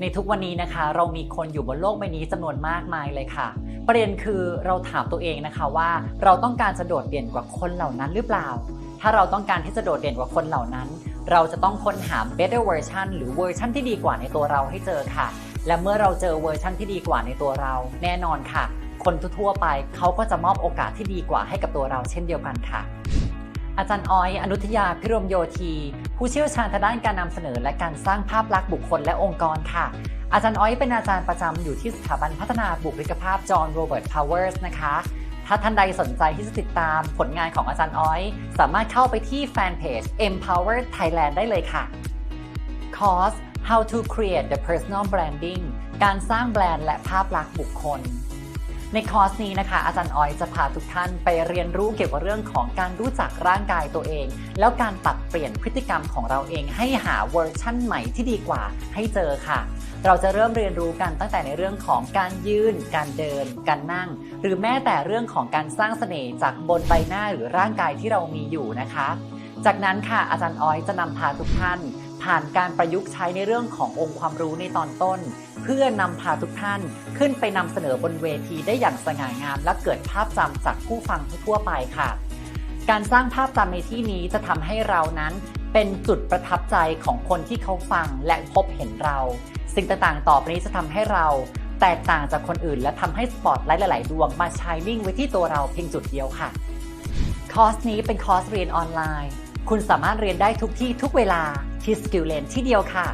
ในทุกวันนี้นะคะ เรามีคนอยู่บนโลกใบนี้จำนวนมากมายเลยค่ะ ประเด็นคือเราถามตัวเองนะคะว่าเราต้องการจะโดดเด่นกว่าคนเหล่านั้นหรือเปล่า ถ้าเราต้องการที่จะโดดเด่นกว่าคนเหล่านั้น เราจะต้องค้นหา better version หรือเวอร์ชันที่ดีกว่าในตัวเราให้เจอค่ะ และเมื่อเราเจอเวอร์ชันที่ดีกว่าในตัวเรา แน่นอนค่ะ คนทั่วไปเขาก็จะมอบโอกาสที่ดีกว่าให้กับตัวเราเช่นเดียวกันค่ะ อาจารย์ออยอนุทยาพิรมโยธี ผู้เชี่ยวชาญทางด้านการนำเสนอ และการสร้างภาพลักษณ์บุคคลและองค์กรค่ะ อาจารย์ออยเป็นอาจารย์ประจำอยู่ที่สถาบันพัฒนาบุคลิกภาพจอห์นโรเบิร์ตพาวเวอร์สนะคะ ถ้าท่านใดสนใจที่จะติดตามผลงานของอาจารย์ออย สามารถเข้าไปที่แฟนเพจ Empower Thailand ได้เลยค่ะคอร์ส How to create the personal branding การสร้างแบรนด์และภาพลักษณ์บุคคล ในคอร์สนี้นะคะ อาจารย์ออยจะพาทุกท่านไปเรียนรู้เกี่ยวกับเรื่องของการรู้จักร่างกายตัวเอง แล้วการปรับเปลี่ยนพฤติกรรมของเราเองให้หาเวอร์ชั่นใหม่ที่ดีกว่าให้เจอค่ะ เราจะเริ่มเรียนรู้กันตั้งแต่ในเรื่องของการยืน การเดิน การนั่ง หรือแม้แต่เรื่องของการสร้างเสน่ห์จากบนใบหน้าหรือร่างกายที่เรามีอยู่นะคะ จากนั้นค่ะอาจารย์ออยจะนำพาทุกท่าน ผ่านการประยุกต์ใช้ในเรื่องขององค์ความรู้ในตอนต้น เพื่อนำพาทุกท่านขึ้นไปนำเสนอบนเวทีได้อย่างสง่างาม และเกิดภาพจำจากผู้ฟังทั่วไปค่ะ การสร้างภาพจำในที่นี้จะทำให้เรานั้น เป็นจุดประทับใจของคนที่เขาฟังและพบเห็นเรา สิ่งต่างๆ ต่อไปนี้จะทำให้เรา แตกต่างจากคนอื่น และทำให้สปอตไลท์หลาย ๆ ดวงมาชายนิ่งไว้ที่ตัวเราเพียงจุดเดียวค่ะ คอร์สนี้เป็นคอร์สเรียนออนไลน์ คุณสามารถเรียนได้ทุกที่ทุกเวลาที่สกิลเลนที่เดียวค่ะ